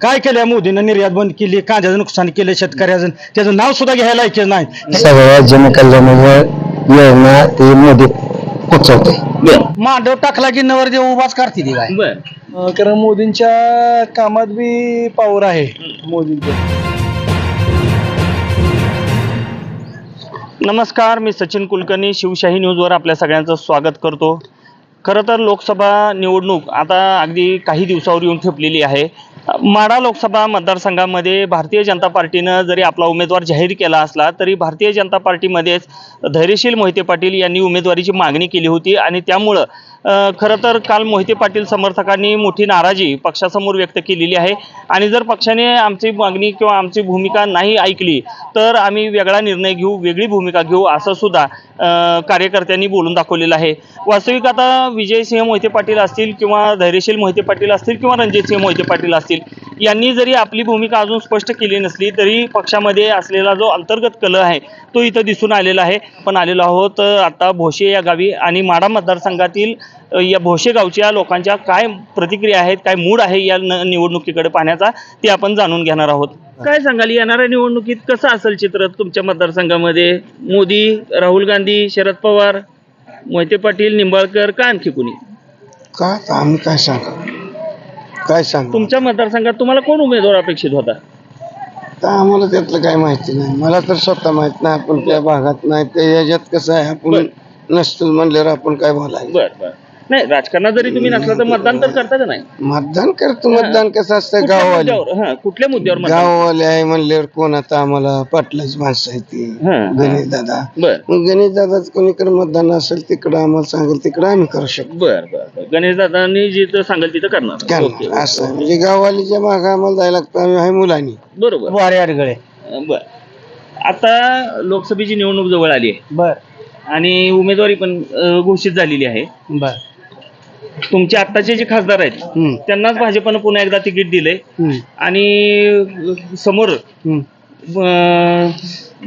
काय केलं मोदीनं? निर्यात बंद केली कांद्याचं नुकसान केलं शेतकऱ्याचं. त्याचं नाव सुद्धा घ्यायला ऐकलं नाही. सगळ्या जनकल्याणाच्या योजना ते मोदी पोचवते मांडव टाकला की नवरदेव उभाच करते ती काय? बर. कारण मोदींच्या कामात बी पावर आहे. मोदींच्या नमस्कार मी सचिन कुलकर्णी शिवशाही न्यूजवर आपल्या सगळ्यांचं स्वागत करतो. खरं तर लोकसभा निवडणूक आता अगदी काही दिवसावर येऊन ठेपलेली आहे. माढा लोकसभा मतदारसंघामध्ये भारतीय जनता पार्टीनं जरी आपला उमेदवार जाहीर केला असला तरी भारतीय जनता पार्टीमध्येच धैर्यशील मोहिते पाटील यांनी उमेदवारीची मागणी केली होती आणि त्यामुळं खरं तर काल मोहिते पाटील समर्थकांनी मोठी नाराजी पक्षासमोर व्यक्त केलेली आहे. आणि जर पक्षाने आमची मागणी किंवा आमची भूमिका नाही ऐकली तर आम्ही वेगळा निर्णय घेऊ वेगळी भूमिका घेऊ असं सुद्धा कार्यकर्त्यांनी बोलून दाखवलेलं आहे. वास्तविक आता विजयसिंह मोहिते पाटील असतील किंवा धैर्यशील मोहिते पाटील असतील किंवा रणजितसिंह मोहिते पाटील असतील यांनी जरी आपली भूमिका अजून स्पष्ट केली नसली तरी पक्षामध्ये असलेला जो अंतर्गत कल आहे तो इथं दिसून आलेला आहे. पण आलेलो आहोत आता भोसे या गावी आणि माडा मतदारसंघातील या भोसे गावच्या लोकांच्या काय प्रतिक्रिया आहेत काय मूड आहे या निवडणुकीकडे पाहण्याचा ते आपण जाणून घेणार आहोत. काय सांगाल येणाऱ्या निवडणुकीत कसं असेल चित्र तुमच्या मतदारसंघामध्ये? मोदी राहुल गांधी शरद पवार मोहिते पाटील निंबाळकर का आणखी कुणी? का? आम्ही काय सांगा काय सांग? तुमच्या मतदारसंघात तुम्हाला कोण उमेदवार अपेक्षित होता? आम्हाला त्यातलं काय माहिती नाही. मला तर स्वतः माहीत नाही आपण त्या भागात नाही. त्या याच्यात कसं आहे आपण नसतो म्हणल्यावर आपण काय बोलायचं? बर बर. नाही राजकारणात जरी तुम्ही नसला तर मतदान तर करता का नाही. मतदान करतो मतदान कसं असतं? कुठल्या गाववाले. मुद्द्यावर? हा कुठल्या मुद्द्यावर मतदान? गाववाले आहे म्हणल्यावर कोण आता आम्हाला पाटलाची माणसं आहे ती? हा, हा. गणेश दादा बर. मग गणेश दादाच कोणीकडे मतदान असेल तिकडं आम्हाला सांगेल तिकडं आम्ही करू शकतो. बर बर बर. गणेश दादांनी जिथं सांगेल तिथं करणार. ओके. असं. म्हणजे गाववालीच्या मागं आम्हाला जायला लागतं आम्ही आहे मुलांनी. बरोबर. वारे अडगळे. बर. आता लोकसभेची निवडणूक जवळ आली आहे. बर. आणि उमेदवारी पण अ, घोषित झालेली आहे. बर. तुमचे आत्ताचे जे खासदार आहेत हम्म, त्यांनाच भाजपनं पुन्हा एकदा तिकीट दिले हम्म, आणि समोर हम्म. अ,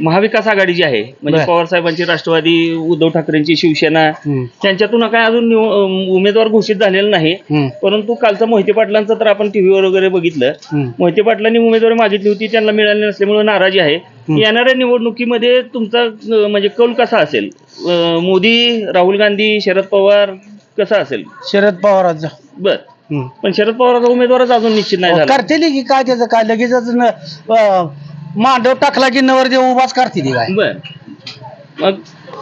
महाविकास आघाडी जी आहे म्हणजे बर. पवार साहेबांची राष्ट्रवादी उद्धव ठाकरेंची शिवसेना हम्म, त्यांच्यातून काय अजून निव- अं, उमेदवार घोषित झालेला नाही. हम्म, परंतु कालचं मोहिते पाटलांचं तर आपण टीव्हीवर वगैरे बघितलं. हम्म. मोहिते पाटलांनी उमेदवारी मागितली होती त्यांना मिळाली नसल्यामुळे नाराजी आहे. येणाऱ्या निवडणुकीमध्ये तुमचा अं, म्हणजे कौल कसा असेल? अं, मोदी राहुल गांधी शरद पवार कसा असेल? शरद पवारांचा. बर. हम्म. पण शरद पवारांचा उमेदवारच अजून निश्चित नाही झाला. करते की काय त्याचं? काय अं, मांडव टाकला की नवरदेव उभाच करते ती काय? बर. मग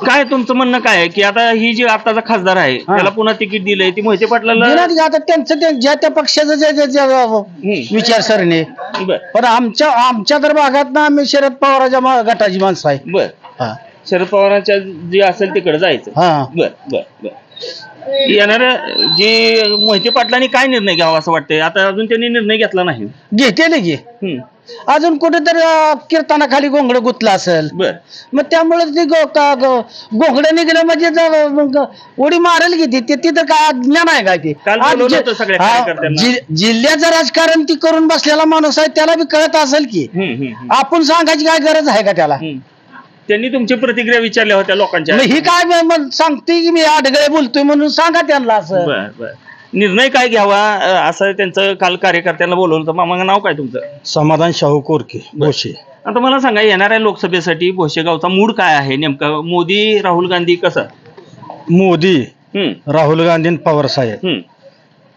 काय तुमचं म्हणणं काय आहे? की आता ही जी आताचा खासदार आहे त्याला पुन्हा तिकीट दिलंय ती मोहिते पाटलाला दिलं की आता त्यांचं ते- ज्या त्या पक्षाचं जे- जे- जे हम्म. विचारसरणी बर. पण आमच्या आमच्या तर भागात ना आम्ही शरद पवाराच्या मा- गटाची माणसं आहे. बर. हा. शरद पवारांच्या जे असेल तिकडे जायचं. हा. बर बर बर. येणाऱ्या जे मोहिते पाटलांनी काय निर्णय घ्यावा असं वाटतंय आता अजून त्यांनी निर्णय घेतला नाही घेते की हम्म. अजून कुठेतरी अं, कीर्तनाखाली गोंगड गुतलं असेल बर मग त्यामुळे ते गोंगड निघलं म्हणजे ज- मग उडी मारेल की ती ते- तिथं काय अज्ञान आहे काय ते काल आज बोलवलं जे- होतं सगळ्या हा, कार्यकर्त्यांना. जि- जिल्ह्याचं राजकारण ती करून बसलेला माणूस आहे त्याला बी कळत असेल की हम्म, हम्म, हम्म. आपण सांगायची काय गरज आहे का त्याला हम्म. त्यांनी तुमची प्रतिक्रिया विचारल्या होत्या लोकांच्या. मग ही काय म- मग सांगते की मी आडगळे बोलतोय म्हणून सांगा त्यांना असं. बर बर. निर्णय काय घ्यावा अं, असं त्यांचं काल कार्यकर्त्यांना बोलवलं होतं. मामा नाव काय तुमचं? समाधान शाहू कोरके भोसे. आता मला सांगा येणाऱ्या लोकसभेसाठी भोसेगावचा मूड काय आहे नेमका? मोदी राहुल गांधी कसं? मोदी हम्म. राहुल गांधी आणि पवार साहेब. हम्म.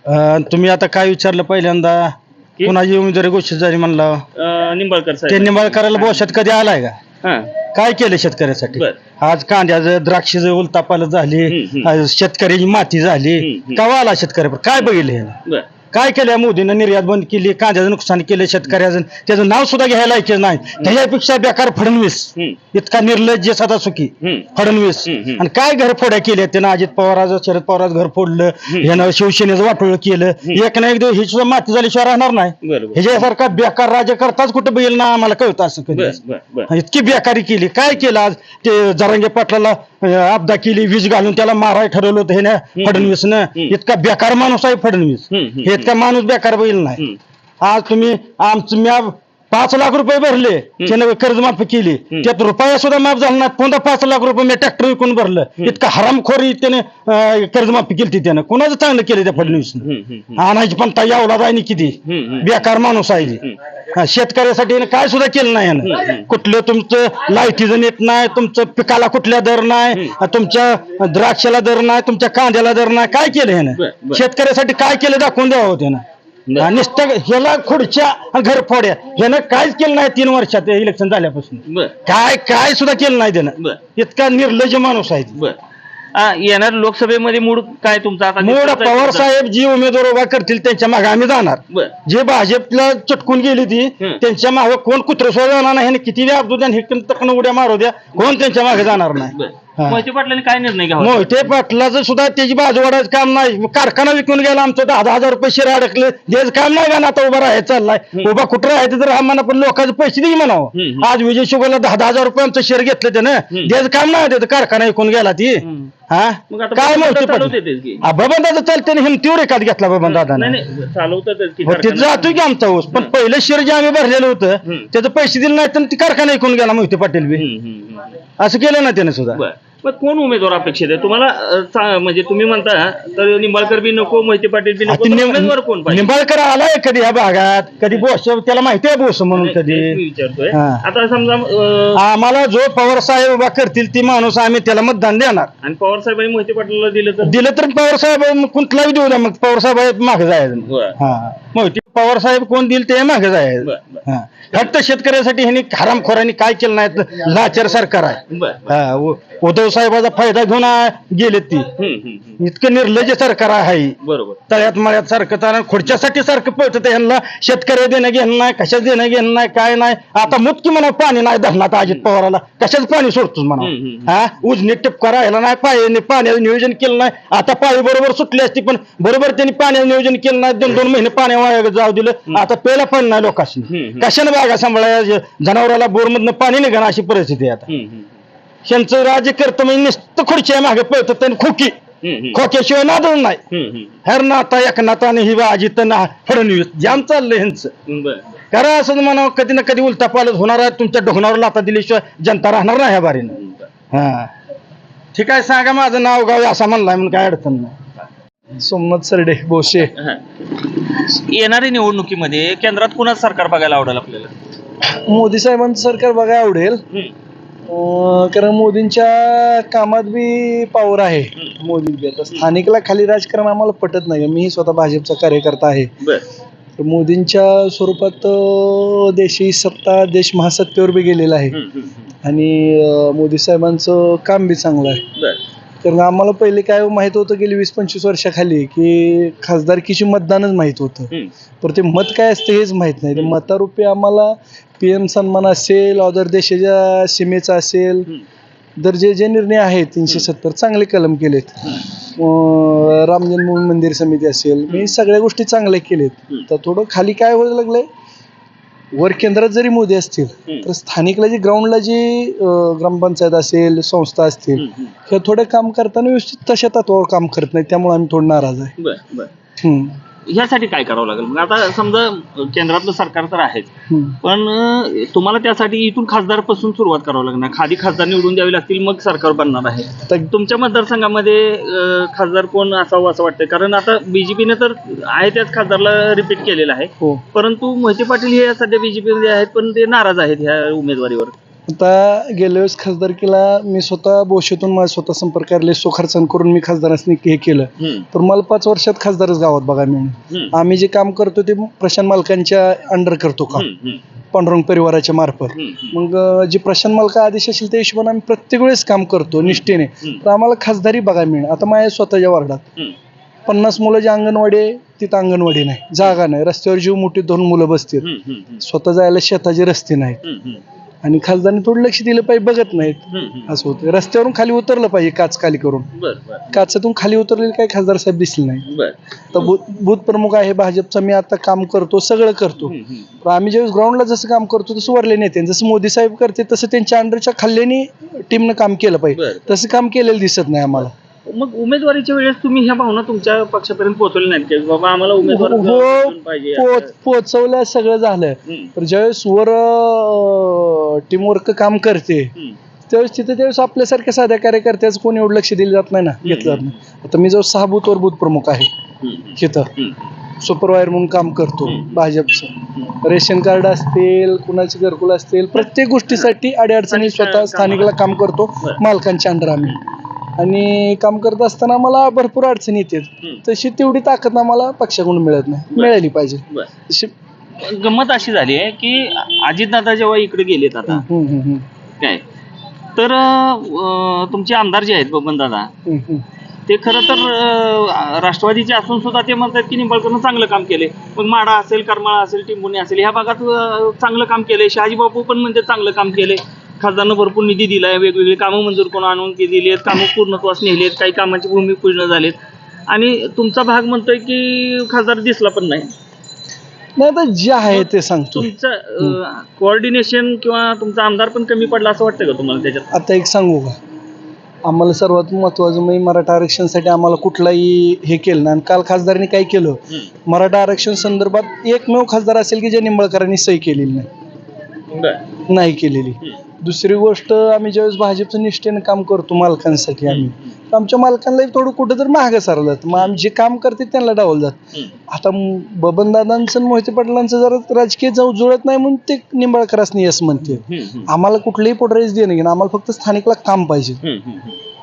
अं, तुम्ही आता काय विचारलं पहिल्यांदा? की? कुणाची उमेदवारी घोषित झाली म्हणलं. अं, निंबाळकर साहेब. निंबाळकराला बोशात कधी आलाय का? हा. काय केलं शेतकऱ्यासाठी. आज कांद्याचं द्राक्षाचं उलतापाला झाली हम्म, हम्म. आज शेतकऱ्याची माती झाली हम्म, हम्म. कवा आला शेतकऱ्या काय बघितलं हे? बर काय केलं मोदीनं? निर्यात बंद केली कांद्याचं नुकसान केलं शेतकऱ्याचं. त्याचं नाव सुद्धा घ्यायला ऐकलं नाही. त्याच्यापेक्षा बेकार फडणवीस. इतका निर्लज्ज सदा सुखी. हम्म. फडणवीस. आणि काय घरफोड्या केल्या त्यानं? अजित पवाराचं शरद पवाराचं घर फोडलं. यानं शिवसेनेचं वाटोळ केलं. एक ना एक दिवस ही सुद्धा माती झाल्याशिवाय राहणार नाही. ह्याच्यासारखा बेकार राज्यकर्ताच कुठं बैल ना आम्हाला कळत असं कधी. इतकी बेकारी केली. काय केलं आज? ते जरांगे पाटलाला आपदा केली वीज घालून त्याला माराय ठरवलं होतं हे ना फडणवीसनं. इतका बेकार माणूस आहे फडणवीस. हे इतका माणूस बेकार बैल नाही. आज तुम्ही आमचं म्या पाच लाख रुपये भरले त्यानं कर्जमाफी केली. त्यात रुपया सुद्धा माफ झाला नाही. पुन्हा पाच लाख रुपये मी ट्रॅक्टर विकून भरलं. इतका हरामखोरी त्याने अं, कर्जमाफी केली त्यानं. कुणाचं चांगलं केलं त्या फडणवीसनं. आणायची पण ताई एवढा जायनी किती. बेकार माणूस आहे शेतकऱ्यासाठी यानं काय सुद्धा केलं नाही यानं. कुठलं तुमचं लाईटीचं नेट नाही तुमचं पिकाला कुठल्या दर नाही तुमच्या द्राक्षाला दर नाही तुमच्या कांद्याला दर नाही काय केलं बर. शेतकऱ्यासाठी काय केलं दाखवून द्यावं. त्यानं? नुसतं ह्याला खुर्च्या घरफोड्या ह्यानं काहीच केलं नाही तीन वर्षात इलेक्शन झाल्यापासून. बर. काय काय सुद्धा केलं नाही त्यानं. बर. इतका निर्लज्ज माणूस आहे ती. बर. आ, येणार लोकसभेमध्ये मूड काय तुमचा आता मूळ पवार साहेब जी उमेदवार उभा करतील त्यांच्या मागे आम्ही जाणार. बर. जे भाजपला चटकून गेली ती हम्म. त्यांच्या मागे कोण कुत्र जाणार नाही किती द्या हिकन तकन उड्या मारू द्या कोण त्यांच्या मागे जाणार नाही. बर. मोहिते पाटलांनी काय निर्णय घ्यावा? मोहिते पाटलाचं सुद्धा त्याची बाजू वाढायचं काम नाही. कारखाना विकून गेला आमचं दहा दहा हजार रुपये शेअर अडकले. द्यायचं काम नाही का ना आता उभा राहायचं चाललाय? उभा कुठं राहायचं तर हा म्हणा पण लोकांचे पैसे दे म्हणावं. आज विजय शुगरला दहा दहा हजार रुपये आमचं शेअर घेतलं त्यानं. द्यायचं काम नाही त्याचं कारखाना विकून गेला ती. हा? मग आता काय बबन मोहिते दादा पाटील? की. दादा चालते हिमतीवर एकात घेतला बबन दादा नाही नाही चालवतातच की हो, ते कारखाना. जातोय की आमचा ऊस पण पहिलं शेअर जे आम्ही भरलेलं होतं हम्म. त्याचं पैसे दिले नाही तर ती कारखाना ऐकून गेला मोहिते पाटील बी. हम्म, हम्म, हम्म. असं केलं ना त्याने सुद्धा. बर. मग कोण उमेदवार अपेक्षित आहे? तुम्हाला अ, म्हणजे तुम्ही म्हणता तर निंबाळकर बी नको मोहिते पाटील बी नको आता तर निम- उमेदवार कोण पाहिजे? निंबाळकर आलाय कधी ह्या भागात? कधी बोस त्याला माहिती आहे बोस म्हणून तेच मी कधी विचारतोय. हा. आता समजा अ, आम्हाला जो पवार साहेब उभा करतील ती माणूस आम्ही त्याला मतदान देणार. आणि पवार साहेबांनी मोहिते पाटलाला दिलं तर? दिलं तर पवार साहेब कुठलाही देऊ द्या मग पवार साहेब मागे जायचं. बर हा. मोहिते पवार साहेब कोण देईल ते मागे जायचं बर बर. हा. फक्त शेतकऱ्यासाठी ह्यांनी हरामखोरांनी काय केलं नाही लाचार सरकार आहे. बर बर. हा, उ- उद्धव साहेबाचा फायदा घेऊन आ, गेलेत ती. हम्म, हम्म, हम्म. इतकं निर्लज्ज सरकार आहे. बरोबर. तळ्यात मळ्यात सारखं तर खुर्च्यासाठी सारखं पळतं ह्यांना. शेतकरी देणं घेणं नाही कशाच देणं घेणं नाही काय नाही. आता मुतकी म्हणा पाणी नाही धरणात अजित पवाराला. कशाच पाणी सोडतोस म्हणा? हम्म, हम्म. हा? उजनी टिपका राहिला नाही पाणी पाण्याचं नियोजन केलं नाही. आता पाळी बरोबर सुटली असती पण बरोबर त्यांनी पाण्याचं नियोजन केलं नाही. दोन दोन महिने पाण्या वाया जाऊ दिलं. आता प्यायला पण नाही हम्म. कशाने बागा सांभाळायला? जनावराला बोरमधनं पाणी निघणं अशी परिस्थिती आहे आता. त्यांचं राज्य करतं म्हणजे नुसतं खुर्च्या मागे पळतं त्यांनी खोकी. खोक्याशिवाय नादळ नाही. हर नाता एक नाता आणि ही अजित ना फडणवीस. जाम चाललंय ह्यांचं. करा असं म्हणावं कधी ना कधी उलटा पालच होणार आहे. तुमच्या डोकणावर लाता दिल्याशिवाय जनता राहणार नाही ह्या बारीनं. बर. हा. ठीक आहे सांगा माझं नाव गाव असं म्हणलाय म्हणून काय अडचण नाही. सोमनाथ सरडे बोशे. येणाऱ्या निवडणुकीमध्ये केंद्रात कुणाच सरकार बघायला आवडेल आपल्याला? मोदी साहेबांचं सरकार बघायला आवडेल. अं, कारण मोदींच्या कामात बी पावर आहे. मोदी स्थानिकला खाली राजकारण आम्हाला पटत नाही. मी स्वतः भाजपचा कार्यकर्ता आहे. बर. तर मोदींच्या स्वरूपात अं, देशी सत्ता देश महासत्तेवर बी गेलेला आहे. आणि अं, मोदी साहेबांचं काम बी चांगलं आहे. बर. कारण आम्हाला पहिले काय माहीत होतं गेली वीस पंचवीस वर्षाखाली की खासदारकीची मतदानच माहीत होतं. तर ते मत काय असतं हेच माहीत नाही. ते मतारूपी आम्हाला पी एम सन्मान असेल अदर देशाच्या सीमेचा असेल. तर जे जे निर्णय आहेत तीनशे सत्तर चांगले कलम केलेत. राम जन्मभूमी मंदिर समिती असेल मी सगळ्या गोष्टी चांगल्या केलेत. तर थोडं खाली काय व्हायला लागलंय वर केंद्रात जरी मोदी असतील. तर स्थानिकला जी ग्राउंडला जी ग्रामपंचायत असेल संस्था असतील. हे थोडं काम करताना व्यवस्थित तशा तत्वावर काम करत नाही त्यामुळे आम्ही थोडं नाराज आहे बर बर हम्म. ह्यासाठी काय करावं लागेल? मग आता समजा केंद्रातलं सरकार तर आहेच. पण तुम्हाला त्यासाठी इथून खासदारपासून सुरुवात करावं लागणार. खाली खासदार निवडून द्यावे लागतील मग सरकार बनणार आहे. तर तुमच्या मतदारसंघामध्ये खासदार कोण असावं असं वाटतंय? कारण आता बीजेपीने तर आहे त्याच खासदारला रिपीट केलेलं आहे. हो. परंतु मोहिते पाटील हे सध्या बीजेपीमध्ये आहेत पण ते नाराज आहेत ह्या उमेदवारीवर. आता गेल्या वेळेस खासदारकीला मी स्वतः बोशेतून माझा स्वतः संपर्क कार्यालय सोखारचण करून मी खासदारांनी हे केलं. तर मला पाच वर्षात खासदारच गावात बघा हम्म, आम्ही जे काम करतो ते प्रशांत मालकांच्या अंडर करतो हम्म, पांडुरंग परिवाराच्या मार्फत. मग जे प्रशांत मालक आदेश असेल त्या हिशोबाने आम्ही प्रत्येक वेळेस काम करतो निष्ठेने. तर आम्हाला खासदारी बघायला मिळेल आता माझ्या स्वतःच्या वार्डात पन्नास मुलं जे अंगणवाडी आहे तिथं अंगणवाडी नाही. जागा नाही. रस्त्यावर जीव मोठी दोन मुलं बसतील. स्वतः जायला शेताचे रस्ते हम्म, आणि खासदारांनी थोडं लक्ष दिलं पाहिजे बघत नाहीत. असं होतं. रस्त्यावरून खाली उतरलं पाहिजे काच खाली करून. काचातून खाली उतरलेले काही खासदार साहेब दिसले नाही तर बूथ प्रमुख आहे भाजपचा मी आता काम करतो सगळं करतो. पण आम्ही ज्यावेळेस ग्राउंडला जसं काम करतो तसं वरले नेते जसं मोदी साहेब करते तसं त्यांच्या अंडरच्या खाल्ल्याने टीमनं काम केलं पाहिजे. तसं काम केलेलं दिसत नाही आम्हाला. मग उमेदवारीच्या वेळेस तुम्ही ह्या भावना तुमच्या पक्षापर्यंत पोहोचवल्या नाहीत की? बाबा आम्हाला उमेदवार हो भेटून पाहिजे पोच पोचवल्या सगळं झालं. हम्म, पण ज्यावेळेस वर टीमवर्क काम करते हम्म, त्यावेळेस तिथे त्यावेळेस आपल्यासारख्या साध्या कार्यकर्त्याचं कोणी एवढं लक्ष दिलं जात नाही ना घेतलं जात नाही. आता मी जो सहा बूथवर बूथ प्रमुख आहे हम्म, तिथं हम्म, सुपरवायर म्हणून काम करतो हम्म. भाजपचं. रेशन कार्ड असतील कुणाचे घरकुल असतील प्रत्येक गोष्टीसाठी अडीअडचणी स्थानिक स्वतः स्थानिकला काम करतो बरं. मालकांच्या अंडर आम्ही. आणि काम करत असताना मला भरपूर अडचणी येतात हम्म. तशी तेवढी ताकद आम्हाला पक्षाकडून मिळत नाही. मिळाली पाहिजे बरं. तशी गंमत अशी झाली आहे की अजितदादा जेव्हा इकडे गेलेत आता हम्म, हम्म, हम्म, काय तर अं, तुमचे आमदार जे आहेत बबन दादा हम्म, हम्म. ते खरं तर अं, राष्ट्रवादीचे असून सुद्धा ते म्हणतात की निंबाळकरनं चांगलं काम केले मग माडा असेल करमाळा असेल टिंबुनी असेल ह्या भागात अं, चांगलं काम केलंय शहाजी बापू पण म्हणजे चांगलं काम केले खासदारनं भरपूर निधी दिलाय वेगवेगळी कामं मंजूर करून आणून ते दिलेत कामं पूर्णत्वास नेलेत काही कामांची भूमिपूजन झालेत आणि तुमचा भाग म्हणतोय की खासदार दिसला पण नाही. नाही तर जे आहे ते सांगतो. तुमचं कोऑर्डिनेशन किंवा तुमचा आमदार पण कमी पडला असं वाटतं का तुम्हाला त्याच्यात? आता एक सांगू का? आम्हाला सर्वात महत्वाचं म्हणजे मराठा आरक्षणासाठी आम्हाला कुठलाही हे केलं नाही. आणि काल खासदारांनी काय केलं. मराठा आरक्षण संदर्भात एकमेव खासदार असेल की जे निंबाळकरांनी सही केलेली नाही. नाही केलेली. दुसरी गोष्ट आम्ही ज्यावेळेस भाजपचं निष्ठेने काम करतो मालकांसाठी आम्ही तर आमच्या मालकांना थोडं कुठं तर महाग सारलं मग आम्ही जे काम करते त्यांना डावलं जात. आता म- बबनदादांचं मोहिते पाटलांचं जरा राजकीय जाऊ जुळत नाही म्हणून ते निंबाळकरांनी यस म्हणते. आम्हाला कुठलंही पोटराईज देणं घेणं आम्हाला फक्त स्थानिकला काम पाहिजे.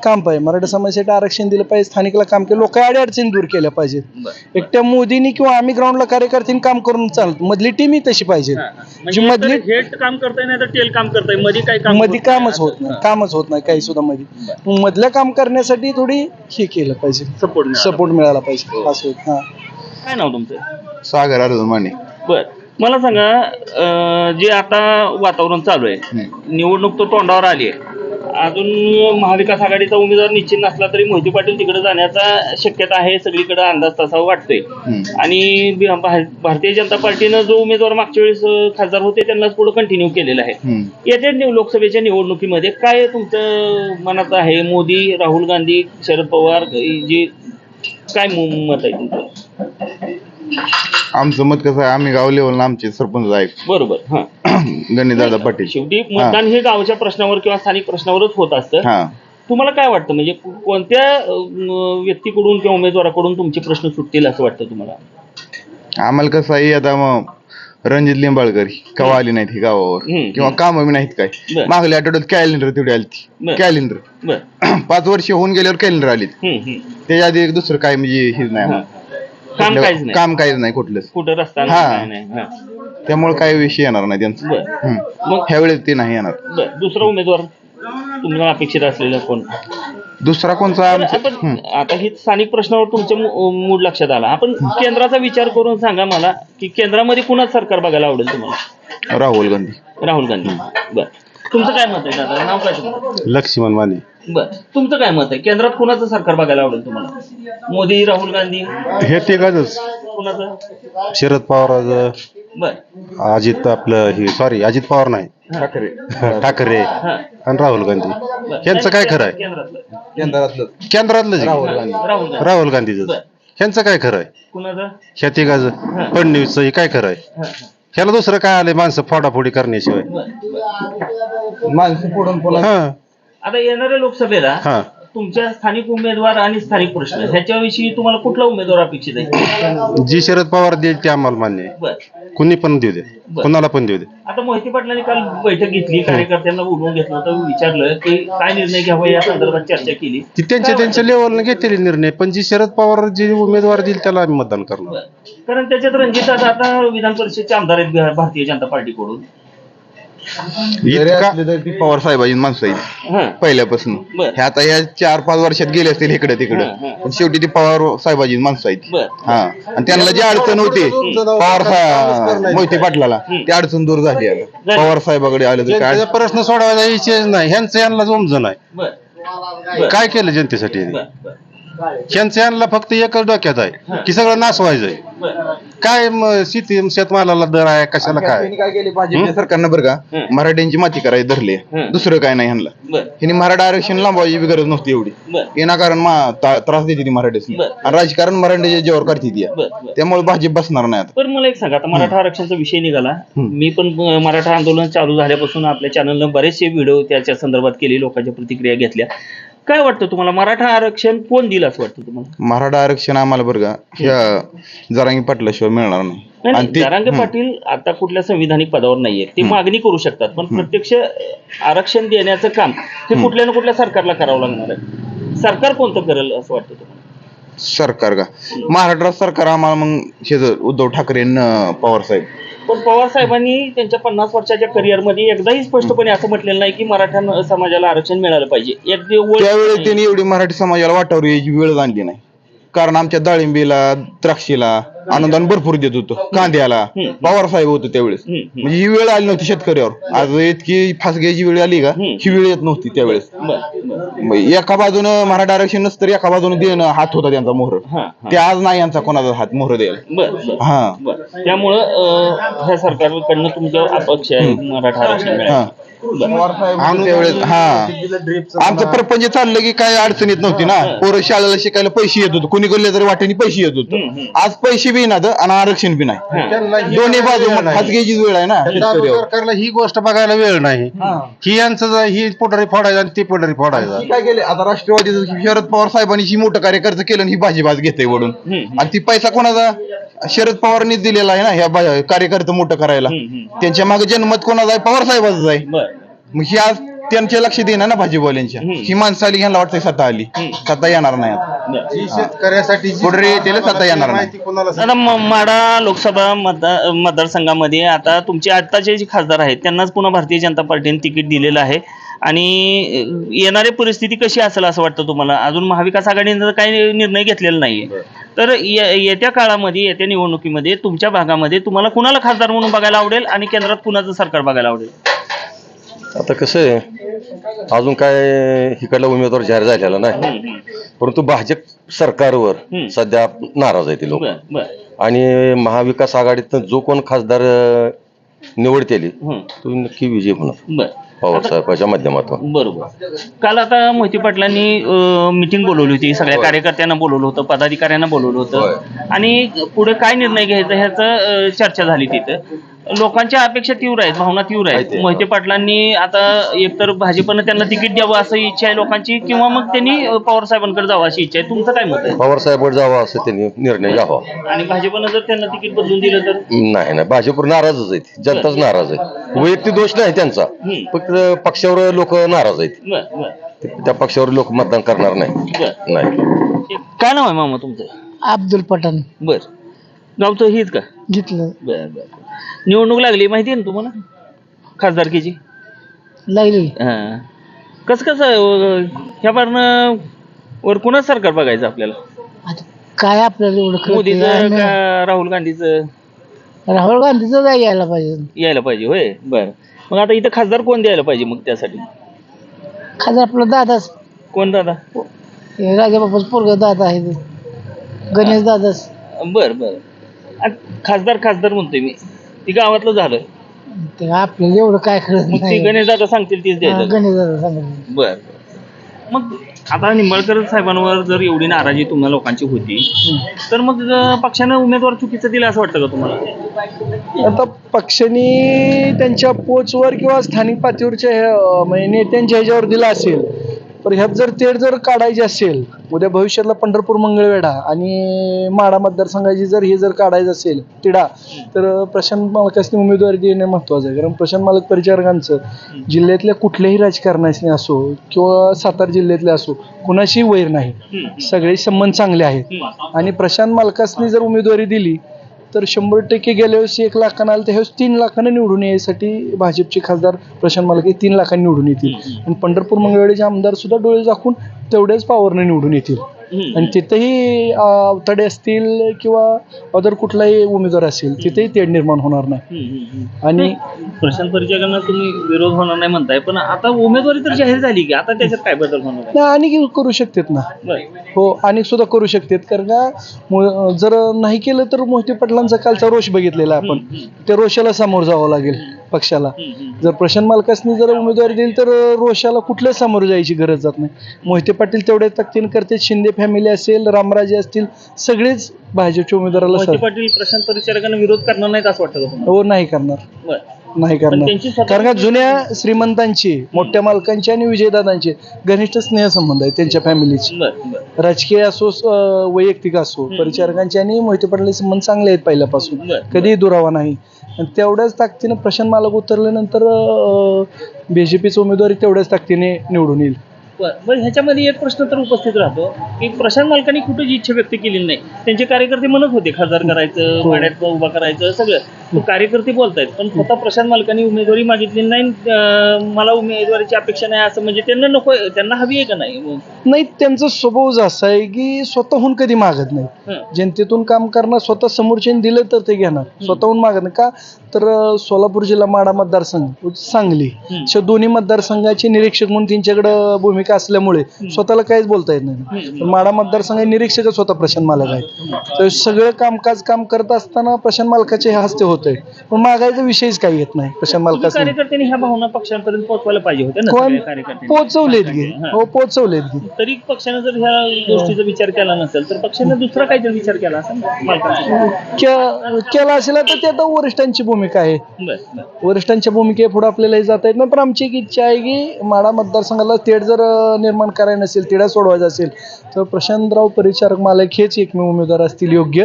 काम पाहिजे मराठा समाजासाठी आरक्षण दिलं पाहिजे स्थानिकला काम केलं लोक अडचणी दूर केल्या पाहिजेत. एकट्या मोदींनी किंवा आम्ही ग्राउंडला कार्यकर्त्यांनी काम करून चालतो मधली टीम ही तशी पाहिजे हा. जी म्हणजे मधली काम करताय नाही तर टेल काम करतायमध्ये काही मध्ये. कामच होत नाही. हा. कामच होत नाही. काही सुद्धा मध्ये. मधलं काम करण्यासाठी थोडी हे केलं पाहिजे. सपोर्ट. सपोर्ट मिळाला पाहिजे. असं होतं. हा. काय नाव तुमचं? सागर अर्जुन माने. बर. मला सांगा जे आता वातावरण चालू आहे निवडणूक तो तोंडावर आली आहे. अजून महाविकास आघाडीचा उमेदवार निश्चित नसला तरी मोहिते पाटील तिकडे जाण्याचा शक्यता आहे सगळीकडे अंदाज तसा वाटतोय. आणि बी- भा- भारतीय जनता पार्टीनं जो उमेदवार मागच्या वेळेस अं, खासदार होते त्यांनाच पुढे कंटिन्यू केलेला आहे. येत्या निव- लोकसभेच्या निवडणुकीमध्ये काय तुमचं मनात आहे? मोदी राहुल गांधी शरद पवार जे काय मु- मत आहे तुमचं? आमचं मत कसं आहे आम्ही गाव लेवलला आमचे सरपंच आहेत. बरोबर हा. गणेशदादा पाटील. शेवटी मतदान हे गावच्या प्रश्नावर किंवा स्थानिक प्रश्नावरच होत असतं. हा. तुम्हाला काय वाटतं म्हणजे को- कोणत्या अं, व्यक्तीकडून किंवा उमेदवाराकडून तुमचे प्रश्न सुटतील असं वाटतं तुम्हाला? आम्हाला कसं आहे आता मग रणजित लिंबाळकर कवा आली नाहीत ही गावावर. हम्म. किंवा कामं बी नाहीत काय. बर. मागल्या आठवड्यात कॅलेंडर तेवढी आली बर. कॅलेंडर बर. पाच वर्ष होऊन गेल्यावर कॅलेंडर हम्म, हम्म. त्याच्या आधी एक दुसरं काय म्हणजे नाही हा. आम्हाला. काम कुठलं- काहीच नाही. काम काहीच नाही कुठलंच. कुठं रस्ता हा. नाही नाही, हा. त्यामुळे काही विषय येणार नाही त्यांचं. बर. हम्म. मग ह्यावेळेस ते नाही येणार. बर दुसरा उमेदवार तुम्हाला अपेक्षित असलेला कोण? दुसरा कोणचा तर आमचा? आपण आता ही स्थानिक प्रश्नावर तुमच्या मू- मूड लक्षात आला. आपण केंद्राचा विचार करून सांगा मला की केंद्रामध्ये कुणाच सरकार बघायला आवडेल तुम्हाला? राहुल गांधी. राहुल गांधी. बर. तुमचं काय मत आहे दादा? नाव काय तुमचं? लक्ष्मण माने बर. तुमचं काय मत आहे? केंद्रात कुणाचं सरकार बघायला आवडेल तुम्हाला? मोदी राहुल गांधी? हे तिघाच कुणाचं? शरद पवार बर. अजित आपलं हे सॉरी अजित पवार नाही. ठाकरे. ठाकरे हा. आणि राहुल गांधी. बर. यांचं काय खरं आहे? केंद्रातलं. केंद्रातलं. केंद्रातलं राहुल गांधी. राहुल गांधी. राहुल गांधीचं बर. ह्यांचं काय खरं आहे? कुणाचं? ह्या तिघाचं. फडणवीसचं हे काय खरं आहे? हा, हा. ह्याला दुसरं काय आलंय? माणसं फोडाफोडी करण्याशिवाय. बर, बर. माणसं पुढून पुन्हा हा. आता येणाऱ्या लोकसभेला हा. तुमच्या स्थानिक उमेदवार आणि स्थानिक प्रश्न ह्याच्याविषयी तुम्हाला कुठला उमेदवार अपेक्षित आहे? जी शरद पवार देईल ते आम्हाला मान्य आहे. बर. कुणी पण देऊ दे. कुणाला पण देऊ दे. आता मोहिते पाटलांनी काल बैठक घेतली कार्यकर्त्यांना बोलवून घेतलं होतं विचारलं की काय निर्णय घ्यावा या संदर्भात चर्चा केली. ती त्यांच्या त्यांच्या लेवलने घेतलेले निर्णय पण जी शरद पवार जे उमेदवार देईल त्याला आम्ही मतदान करणार. कारण त्याच्यात रणजित दादा आता विधान परिषदचे आमदार आहेत भारतीय जनता पार्टीकडून. इतका असले तरी ती पवार साहेबांची माणसं आहेत. हा. पहिल्यापासून. बर. हे आता या चार पाच वर्षात गेले असतील इकडे तिकडे. हा, हा. पण शेवटी ती पवार साहेबांची माणसं आहेत. बर. हा. आणि त्यांना जी अडचण होती पवार सा- मोहिते पाटलाला ती अडचण दूर झाली आता. पवार साहेबाकडे आलं तर काय जनतेचा प्रश्न सोडवायचा विषय नाही. ह्यांचं यांना जमजन आहे बर. काय केलं जनतेसाठी? बर बर. ह्यांचं यांना फक्त एकच डोक्यात आहे की सगळं नासवायचं आहे बर. काय म, शेती शेतमालाला दर आहे कशाला काय? त्यांनी काय केले भाजपच्या सरकारनं बरं का हं. मराठ्यांची माती करायची धरली. हं. दुसरं काय नाही ह्यांना. बर. हिने मराठा आरक्षण लांबवायची बी गरज नव्हती एवढी. बर. विनाकारण मा- ता- त्रास देते ती मराठीच बरं. आणि राजकारण मराठीच्या जेव्हावर करते ती. बर बर. त्यामुळे भाजप बसणार नाही आता. पण मला एक सांगा आता मराठा आरक्षणाचा विषय निघाला. मी पण अ, मराठा आंदोलन चालू झाल्यापासून आपल्या चॅनलनं बरेचसे व्हिडिओ त्याच्या संदर्भात केले लोकांच्या प्रतिक्रिया घेतल्या. काय वाटतं तुम्हाला? मराठा आरक्षण कोण दिलं असं वाटतं तुम्हाला? मराठा आरक्षण आम्हाला बरं का ह्या जरांगी पाटल्याशिवाय मिळणार नाही. आणि ते जरांगे. पाटील आता कुठल्या संविधानिक पदावर नाहीये. ते मागणी करू शकतात पण प्रत्यक्ष आरक्षण देण्याचं काम हे कुठल्या ना कुठल्या सरकारला करावं लागणार आहे. सरकार कोणतं करेल असं वाटतं तुम्हाला? सरकार का? महाराष्ट्र सरकार आम्हाला मग जर उद्धव ठाकरे न पवार साहेब पण पवार साहेबांनी त्यांच्या पन्नास वर्षाच्या करिअरमध्ये एकदाही स्पष्टपणे असं म्हटलेलं नाही की मराठा समाजाला आरक्षण मिळालं पाहिजे. एक दिवस त्यावेळी त्यांनी एवढी मराठी समाजाला वाटावर यायची वेळ आणली नाही. कारण आमच्या डाळिंबीला द्राक्षीला अनुदान भरपूर देत होतो कांद्याला. हम्म. पवार साहेब होते त्यावेळेस. म्हणजे ही वेळ आली नव्हती शेतकऱ्यावर. आज इतकी फास घ्यायची वेळ आली का. ही वेळ येत नव्हती त्यावेळेस. मग एका बाजूनं मराठा आरक्षण नसतं तर एका बाजूने देणं हात होता त्यांचा मोहर. हा हा. ते आज नाही यांचा कोणाचा हात मोहर द्यायला. हा. त्यामुळं अं, ह्या सरकारकडनं तुमच्या अपेक्षा आहे मराठा आरक्षण हा. त्यावेळेस हा. आमचं प्रपंच चाललं की काय अडचण येत नव्हती ना. पोरं शाळेला शिकायला पैसे येत होते. कुणी कोणल्या तरी वाटेने पैसे येत होते. आज पैसे बी ना आणि आरक्षण बी नाही. ही. दोन्ही बाजू घ्यायची वेळ आहे ना. सरकारला ही. गोष्ट बघायला वेळ नाही. ही. यांचं ज- ही पोटरी फोडायचं आणि ती पोटरी फोडायचं. काय केले? आता राष्ट्रवादी शरद पवार साहेबांनी जी मोठं कार्यकर्ते केलं आणि ही भाजीबाज घेते वडून. आणि ती पैसा कोणाचा? शरद पवारनी दिलेला आहे ना ह्या कार्यकर्ते मोठं करायला. त्यांच्या मागे जनमत कोणाचा आहे? पवार साहेबाचं आहे. बर. मग ही आज त्यांचे लक्ष देणार ना भाजीवाल्यांच्या. ही माणसं आली ह्यांना वाटतंय सत्ता आली. सत्ता येणार नाही आता. बर. जी शेतकऱ्यासाठी जी पुढे येतील सत्ता येणार नाही. माहिती कोणाला आता म- माढा लोकसभा मतदार मतदारसंघामध्ये आता तुमचे आत्ताचे जे खासदार आहेत त्यांनाच पुन्हा भारतीय जनता पार्टीने तिकीट दिलेलं आहे. आणि अं, येणारी परिस्थिती कशी असेल असं वाटतं तुम्हाला? अजून महाविकास आघाडीने तर काही निर्णय घेतलेला नाहीये. तर ये- येत्या काळामध्ये येत्या निवडणुकीमध्ये तुमच्या भागामध्ये तुम्हाला कुणाला खासदार म्हणून बघायला आवडेल आणि केंद्रात कुणाचं सरकार बघायला आवडेल? आता कसं आहे अजून काय इकडला उमेदवार जाहीर झालेला नाही. परंतु भाजप सरकारवर. सध्या नाराज आहे ते लोक. आणि महाविकास आघाडीतनं जो कोण खासदार निवड केली. तो नक्की विजय होणार. बर. पवार साहेबाच्या माध्यमातून. बरोबर. काल आता मोहिते पाटलांनी मिटिंग बोलवली होती. सगळ्या कार्यकर्त्यांना बोलवलं होतं पदाधिकाऱ्यांना बोलवलं होतं. आणि पुढे काय निर्णय घ्यायचा ह्याचं चर्चा झाली तिथं. लोकांच्या अपेक्षा तीव्र आहेत भावना तीव्र आहेत. मोहिते पाटलांनी आता एकतर भाजपनं त्यांना तिकीट द्यावं असं इच्छा आहे लोकांची किंवा मग त्यांनी पवार साहेबांकडे जावं अशी इच्छा आहे. तुमचं काय मत आहे? पवार साहेबांवर जावं असं त्यांनी निर्णय घ्यावा. आणि भाजपनं जर त्यांना तिकीट बदलून दिलं तर? नाही नाही. भाजपवर नाराजच आहेत. जनताच नाराज आहे वैयक्तिक दोष नाही त्यांचा. फक्त पक्षावर लोक नाराज आहेत. बर बर. ते- त्या पक्षावर लोक मतदान करणार नाही. नाही. काय नाव आहे मामा तुमचं? अब्दुल पठाण. बर. गावचं हीच का? घेतलं बर बर. निवडणूक लागली माहिती आहे ना तुम्हाला? खासदारकीची. लागली. हा. कसं कसं अं, ह्या बारनं वर कुणाच सरकार बघायचं आपल्याला? आता काय आपल्याला एवढं कळतंय? मोदीचं का राहुल गांधीचं? राहुल गांधीचं जाय यायला पाहिजे. यायला पाहिजे होय. बर. मग आता इथं खासदार कोण द्यायला पाहिजे मग त्यासाठी? खासदार आपला दादाच कोण दादा? हे राजाबापाच पोरग दादा आहे ते. गणेश दादाच बर बर. खासदार खासदार म्हणतोय मी. ती गावातलं झालं. ते आपल्याला एवढं काय कळत मग ती नाही. गणेश दादा सांगतील तीच हा, द्यायचं गणेश दादा सांगितलं. बर मग आता निंबाळकर साहेबांवर जर एवढी नाराजी तुम्हाला लोकांची होती तर मग अं, पक्षानं उमेदवार चुकीचं दिलं असं वाटतं का तुम्हाला? आता पक्षांनी त्यांच्या पोचवर किंवा स्थानिक पातळीवरच्या म्हणजे नेत्यांच्या ह्याच्यावर दिला असेल तर ह्यात जर तेढ जर काढायची असेल उद्या भविष्यातला पंढरपूर मंगळवेढा आणि माडा मतदारसंघाची जर हे जर काढायचं असेल तिढा तर प्रशांत मालकासनी उमेदवारी देणे महत्वाचं आहे. कारण प्रशांत मालक परिचारकांचं जिल्ह्यातल्या कुठल्याही राजकारणाशी असो किंवा सातारा जिल्ह्यातले असो कुणाशी वैर नाही. सगळे संबंध चांगले आहेत. आणि प्रशांत मालकासनी जर उमेदवारी दिली तर शंभर टक्के गेल्या वर्षी एक लाखानं आलं तर ह्यावेळेस तीन लाखानं निवडून यायसाठी भाजपचे खासदार प्रशांत मालक तीन लाखांनी निवडून येतील आणि पंढरपूर मंगळवेढेचे आमदार सुद्धा डोळे झाकून तेवढ्याच पावरनं निवडून येतील. आणि तिथेही अवताडे असतील किंवा अदर कुठलाही उमेदवार असेल तिथेही तेढ निर्माण होणार नाही. आणि प्रशांत परिचारकांना तुम्ही विरोध होणार नाही म्हणताय पण आता उमेदवारी तर जाहीर झाली की आता त्याच्यात काय बदल होणार नाही, आणि करू शकतात ना. हो आणि सुद्धा करू शकतात कारण का जर नाही केलं तर मोहिते पाटलांचा कालचा रोष बघितलेला आपण. त्या रोषाला सामोरं जावं लागेल. पक्षाला. जर प्रशांत मालकासनी जर उमेदवारी दिली तर रोषाला कुठल्याच सामोरं जायची गरज जात नाही. मोहिते पाटील तेवढ्या ताकदीने करते शिंदे फॅमिली असेल रामराजे असतील सगळेच भाजपच्या उमेदवाराला मोहिते पाटील प्रशांत परिचारकांना विरोध करणार नाहीत असं वाटतं का तुम्हाला? हो नाही करणार. बरं. नाही पण करणार. कारण का जुन्या श्रीमंतांची मोठ्या मालकांची आणि विजयदादांचे घनिष्ठ स्नेहसंबंध आहे त्यांच्या फॅमिलीचे बरं बरं. राजकीय असो अं, वैयक्तिक असो परिचारकांचे आणि मोहिते पाटलांचे संबंध चांगले आहेत पहिल्यापासून. बरं. कधीही दुरावा नाही. आणि तेवढ्याच ताकदीने प्रशांत मालक उतरल्यानंतर बीजेपीचं उमेदवारी तेवढ्याच ताकदीने निवडून येईल. बरं. बरं, ह्याच्यामध्ये एक प्रश्न तर उपस्थित राहतो की प्रशांत मालकांनी कुठेच इच्छा व्यक्त केलेली नाही. त्यांचे कार्यकर्ते म्हणत होते खासदार करायचं हो. वाड्यात उभा करायचं सगळं. कार्यकर्ते बोलतायत पण स्वतः प्रशांत मालकांनी उमेदवारी मागितली नाही मला उमेदवारीची अपेक्षा नाही असं म्हणजे त्यांना नको त्यांना हवी आहे का नाही? नाही त्यांचा स्वभावच असा आहे की स्वतःहून कधी मागत नाही. हं. जनतेतून काम करणार स्वतः समोरच्याने दिलं तर ते घेणार. स्वतःहून मागत नाही. का? तर सोलापूर जिल्हा माडा मतदारसंघ सांगली हं. अशा दोन्ही मतदारसंघाचे निरीक्षक म्हणून त्यांच्याकडे भूमिका असल्यामुळे स्वतःला काहीच बोलता येत नाही. माडा मतदारसंघ निरीक्षकच स्वतः प्रशांत मालक आहेत. तर सगळं कामकाज काम करत असताना प्रशांत मालकाचे हे हस्ते होते. पण मागायचा विषयच काही येत नाही. प्रशांत मालकाचा कार्यकर्त्यांनी ह्या भावना पक्षांपर्यंत पोहोचवायला पाहिजे होत्या ना कोण? सगळ्या कार्यकर्त्यांनी? पोचवलेत गे हां. हो पोचवलेत गे तरी पक्षानं जर ह्या गोष्टीचा विचार केला नसेल तर पक्षानं दुसरा काहीतरी विचार केला असेल ना मालकाचा के- केला असेल तर ते आता वरिष्ठांची भूमिका आहे. बरं बरं. वरिष्ठांच्या भूमिकेपुढे आपल्यालाही जाता येत नाही पण आमची एक इच्छा आहे की माडा मतदारसंघाला तेढ जर अं, निर्माण करायला नसेल तेढा सोडवायचा असेल तर प्रशांतराव परिचारक मालक हेच एकमेव उमेदवार असतील योग्य.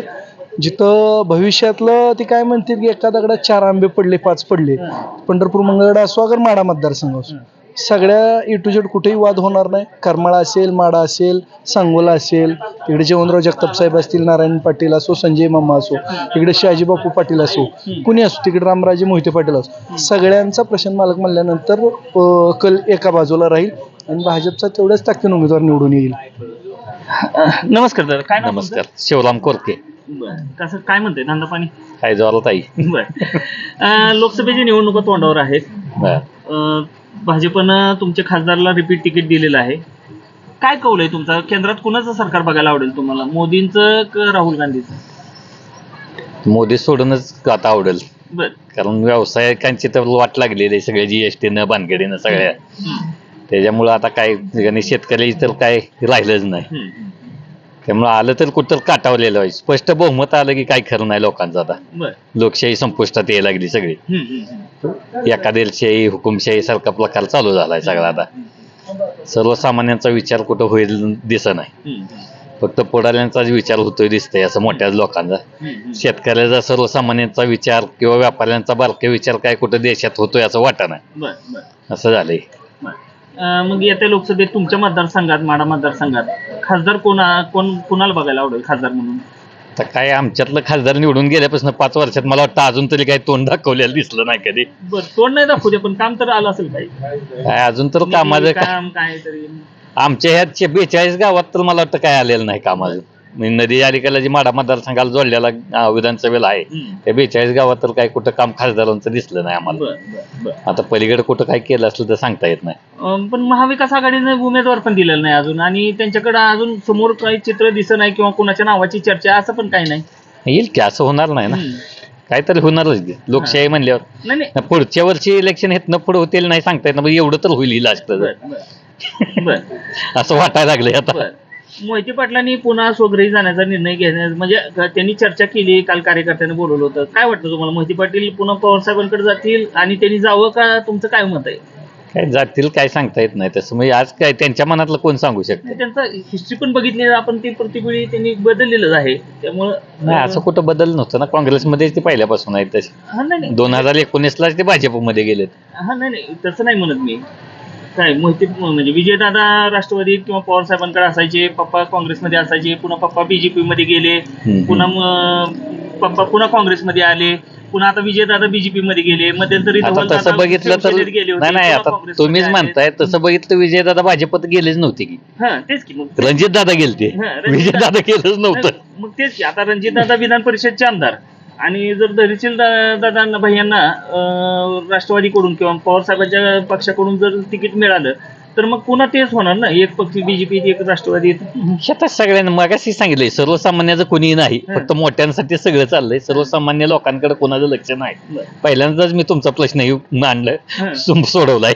जिथं भविष्यातलं ते काय म्हणतील की एका दगडात चार आंबे पडले पाच पडले. पंढरपूर मंगळवेढा असो अगर माडा मतदारसंघ असो. सगळ्या ए टू झेड कुठेही वाद होणार नाही. करमाळा असेल माडा असेल सांगोला असेल इकडे जयवंतराव जगताप साहेब असतील नारायण पाटील असो संजय मामा असो इकडे शहाजीबापू पाटील असो कुणी असो तिकडे रामराजे मोहिते पाटील असो. सगळ्यांचा प्रशांत मालक म्हणल्यानंतर कल एका बाजूला राहील आणि भाजपचा तेवढ्याच ताकदीने उमेदवार निवडून येईल. नमस्कार सर काय नमस्कार शिवराम कोरके? बरं. कसं काय म्हणते धंदा पाणी? काय जवाला ताई बर. लोकसभेची निवडणुका तोंडावर आहेत. बर. अं, भाजपनं तुमच्या खासदारला रिपीट तिकीट दिलेलं आहे. काय कौल आहे तुमचा? केंद्रात कुणाचं सरकार बघायला आवडेल तुम्हाला? मोदींचं का राहुल गांधीचं? मोदी सोडूनच आता आवडेल. बर. कारण व्यावसायिकांची तर वाट लागलेली आहे सगळ्या जीएसटीनं भानगडीनं सगळ्या. त्याच्यामुळं आता काय आणि शेतकरी तर काय राहिलंच नाही. हम्म. त्यामुळं आलं तर कुठं काटावलेलं आहे. स्पष्ट बहुमत आलं की काय खरं नाही लोकांचं आता. बर. लोकशाही संपुष्टात यायला लागली सगळी. हम्म, हम्म, हम्म. एकादेलशाही हुकुमशाही सारखा प्रकार चालू झालाय सगळा आता. सर्वसामान्यांचा विचार कुठं होईल दिसत नाही. हम्म, फक्त पुढाऱ्यांचाच विचार होतोय दिसतंय असं मोठ्या लोकांचा. हम्म, शेतकऱ्याचा सर्वसामान्यांचा विचार किंवा व्यापाऱ्यांचा बारके विचार काय कुठं देशात होतोय असं वाटत नाही. बर बर. असं झालंय. मग येत्या लोकसभेत तुमच्या मतदारसंघात माडा मतदारसंघात खासदार कोणा कोण कुणाला बघायला आवडेल खासदार म्हणून? तर काय आमच्यातलं खासदार निवडून गेल्यापासून पाच वर्षात मला वाटतं अजून तरी काही तोंड दाखवलेलं दिसलं नाही कधी. बर तोंड नाही दाखवू दे पण काम तर आलं असेल काही. काय अजून तर कामाचं काम काय तरी आमच्या ह्या बेचाळीस गावात तर मला वाटतं काय आलेलं नाही काम अजून नदी अलीकडला जी माडा मतदारसंघाला जोडलेला अं, विधानसभेला आहे हम्म. त्या बेचाळीस गावात तर काय कुठं काम खासदारांचं दिसलं नाही आम्हाला. बर बर बर. आता पलीकडे कुठं काय केलं असलं तर सांगता येत नाही. अं, पण महाविकास आघाडीने उमेदवार पण दिलेला नाही अजून आणि त्यांच्याकडे अजून समोर काही चित्र दिसत नाही किंवा कुणाच्या नावाची चर्चा असं पण काही नाही. येईल की असं होणार नाही ना. हम्म. काहीतरी होणारच की. लोकशाही म्हणल्यावर. नाही पुढच्या वर्षी इलेक्शन हेत न पुढे होतील नाही सांगता येत ना एवढं तर होईल लास्ट बर बर. बर. असं वाटायला लागलंय आता. बर. मोहिते पाटलांनी पुन्हा स्वगृही जाण्याचा निर्णय घेण्यास म्हणजे त्यांनी चर्चा केली काल कार्यकर्त्यांनी बोलवलं होतं. काय वाटतं तुम्हाला? मोहिते पाटील पुन्हा पवार साहेबांकडे जातील आणि त्यांनी जावं का? तुमचं काय मत आहे? काय जातील काय सांगता येत नाही तसं. म्हणजे आज काय त्यांच्या मनातलं कोण सांगू शकतं? त्यांचा हिस्ट्री पण बघितली आपण ती प्रत्येक वेळी त्यांनी बदललेलंच आहे. त्यामुळं नाही असं कुठं बदल नव्हतं ना. काँग्रेसमध्ये ते पहिल्यापासून आहेत तसे. हा नाही नाही. दोन हजार एकोणीसला ते भाजपमध्ये गेलेत. हा नाही नाही. तसं नाही म्हणत मी. काय मोहिते म्हणजे विजयदादा राष्ट्रवादीत किंवा पवार साहेबांकडे असायचे पप्पा काँग्रेसमध्ये असायचे पुन्हा पप्पा बीजेपी मध्ये गेले. पुन्हा पप्पा पुन्हा काँग्रेसमध्ये आले पुन्हा आता विजयदादा बीजेपी मध्ये गेले मध्यंतरी तसं बघितलं तर नाही नाही आता तुम्हीच. म्हणताय तसं बघितलं विजयदादा भाजपत गेलेच नव्हते की हा तेच की मग रणजित दादा गेलते विजयदादा गेलंच नव्हतं मग तेच की आता रणजितदादा विधान परिषदचे आमदार आणि जर धैर्यशील दा- दादांना भैयांना राष्ट्रवादीकडून किंवा पवार साहेबांच्या पक्षाकडून जर तिकीट मिळालं तर मग पुन्हा तेच होणार ना? एक पक्ष बीजेपी एक राष्ट्रवादी आता सगळ्यांना मगाशी सांगितलंय सर्वसामान्याचं कोणी नाही फक्त मोठ्यांसाठी सगळं चाललंय. सर्वसामान्य लोकांकडे कोणाचं लक्ष नाही. पहिल्यांदाच मी तुमचा प्रश्न हे सुम- सोडवलाय.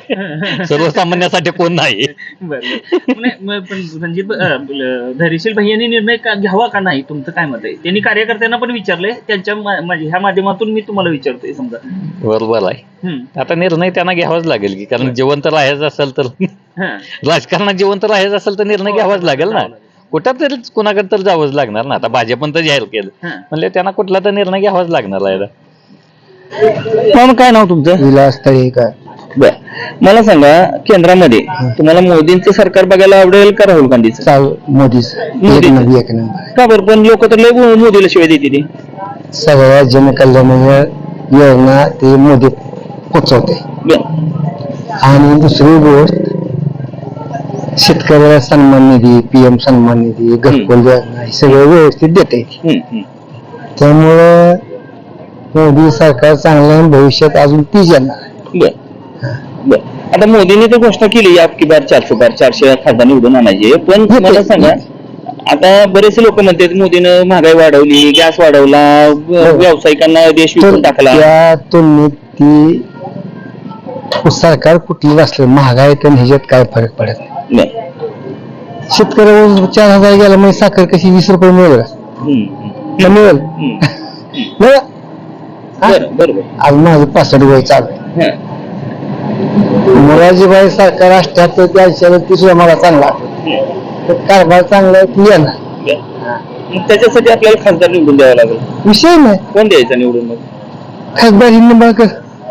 सर्वसामान्यासाठी कोण नाही? पण आपलं धैर्यशील भैयांनी निर्णय का घ्यावा का नाही? तुमचं काय मत आहे? त्यांनी कार्यकर्त्यांना पण विचारलंय. त्यांच्या म्हणजे ह्या माध्यमातून मी तुम्हाला विचारतोय समजा. बरोबर आहे. आता निर्णय त्यांना घ्यावाच लागेल की कारण जिवंत राहायचं असेल तर. राजकारणात जिवंत राहायचं असेल तर निर्णय घ्यावाच लागेल ना. कुठं तरी कुणाकडे तर जावंच लागणार ना. आता भाजपन तर जाहीर केलं. हा. म्हणजे त्यांना कुठला तर निर्णय घ्यावाच लागणार आहे. मामा काय नाव तुमचं? विलास तळेकर बर. मला सांगा केंद्रामध्ये तुम्हाला मोदींचं सरकार बघायला आवडेल का राहुल गांधीचं? चालू मोदीच. मोदी. एक नंबर एक नंबर. का बरं? पण लोक तर लय मो- मोदीला शिवाय देते ते सगळ्या जनकल्याण योजना ते मोदी पोचवते. आणि दुसरी गोष्ट शेतकऱ्याला सन्मान निधी पीएम सन्मान निधी घरकुल योजना हे सगळं व्यवस्थित देते. हम्म. त्यामुळं मोदी सरकार चांगलं आहे भविष्यात अजून ती येणार बर. बर. आता मोदीने तर घोषणा केली या की बार चारशे बार चारशे खासदार निवडून आणायचे. पण मला सांगा आता बरेचसे लोक म्हणतात मोदीनं महागाई वाढवली गॅस वाढवला व- व्यावसायिकांना देश तर विकून टाकला. त्या तुलनेत ती सरकार कुठली असलं महागाई तर ह्याच्यात काय फरक पडत नाही. बर. शेतकऱ्यावर चार हजार गेला म्हणजे साखर कशी वीस रुपये मिळेल का? मिळेल. नाही का? हा? बरोबर आज माझं पासष्ट वय चालू आहे हा. बाई सरकार अठ्याहत्तर ते ती सुद्धा मला चांगला वाटतं. तर कारभार चांगला आहे ती येणार. मग त्याच्यासाठी आपल्याला खासदार निवडून द्यावा लागेल विषय नाही कोण द्यायचा निवडून मग खासदार ही निंबाळकर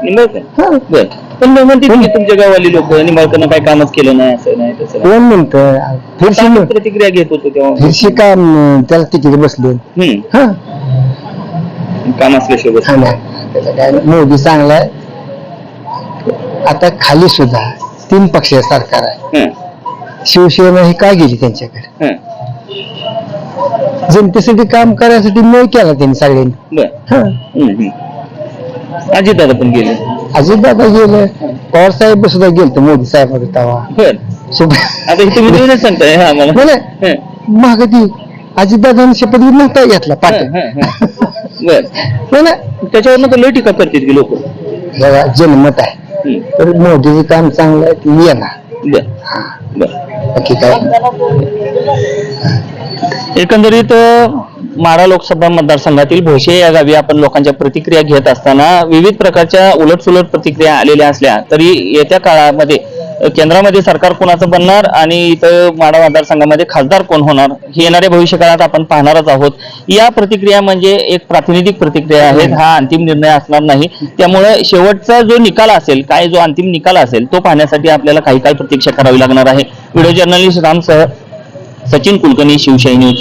निंबाळकर. बर पण मग म्हणते की तुमच्या गावाली लोक निंबाळकरनं काय कामच केलं नाही असं नाही तसं नाही. कोण म्हणतं फिरशी प्रतिक्रिया घेत होतो तेव्हा. फिरशी का अं, त्याला तिकीट बसले? हम्म. हा. काम असल्याशिवाय हा नाही. त्याचं काय नाही. मोदी चांगला आहे. आता खाली सुद्धा तीन पक्ष सरकार आहे. हं, शिवसेना ही काय गेली त्यांच्याकडे? हं. जनतेसाठी काम करायसाठी नाही केला त्यांनी सगळ्यांनी. बर. हा. अजितदादा पण गेले. अजित दादा गेले. पवार साहेब सुद्धा गेलते मोदी साहेब तेव्हा. बर. आता हे तुम्ही सांगताय हा मला. माग ती अजितदादांनी शपथविधी नव्हता घेतला पाठ. बर. नाही ना त्याच्यावरनं तर लय टीका करतात की लोक. जरा जनमत आहे. तर मोदीचं काम चांगलं आहे ती येणार. बर. बर. बाकी काय? एकंदरीत अ, माढा लोकसभा मतदारसंघातील भोसे या गावी आपण लोकांच्या प्रतिक्रिया घेत असताना विविध प्रकारच्या उलटसुलट प्रतिक्रिया आलेल्या असल्या तरी येत्या काळामध्ये केंद्रामध्ये सरकार कोणाचं बनणार आणि इथं माढा मतदारसंघामध्ये खासदार कोण होणार हे येणाऱ्या भविष्यकाळात आपण पाहणारच आहोत. या प्रतिक्रिया म्हणजे एक प्रातिनिधिक प्रतिक्रिया आहेत हा अंतिम निर्णय असणार नाही. त्यामुळे शेवटचा जो निकाल असेल काय जो अंतिम निकाल असेल तो पाहण्यासाठी आपल्याला काही काळ प्रतीक्षा करावी लागणार आहे. व्हिडिओ जर्नलिस्ट रामसह सचिन कुलकर्णी शिवशाही न्यूज.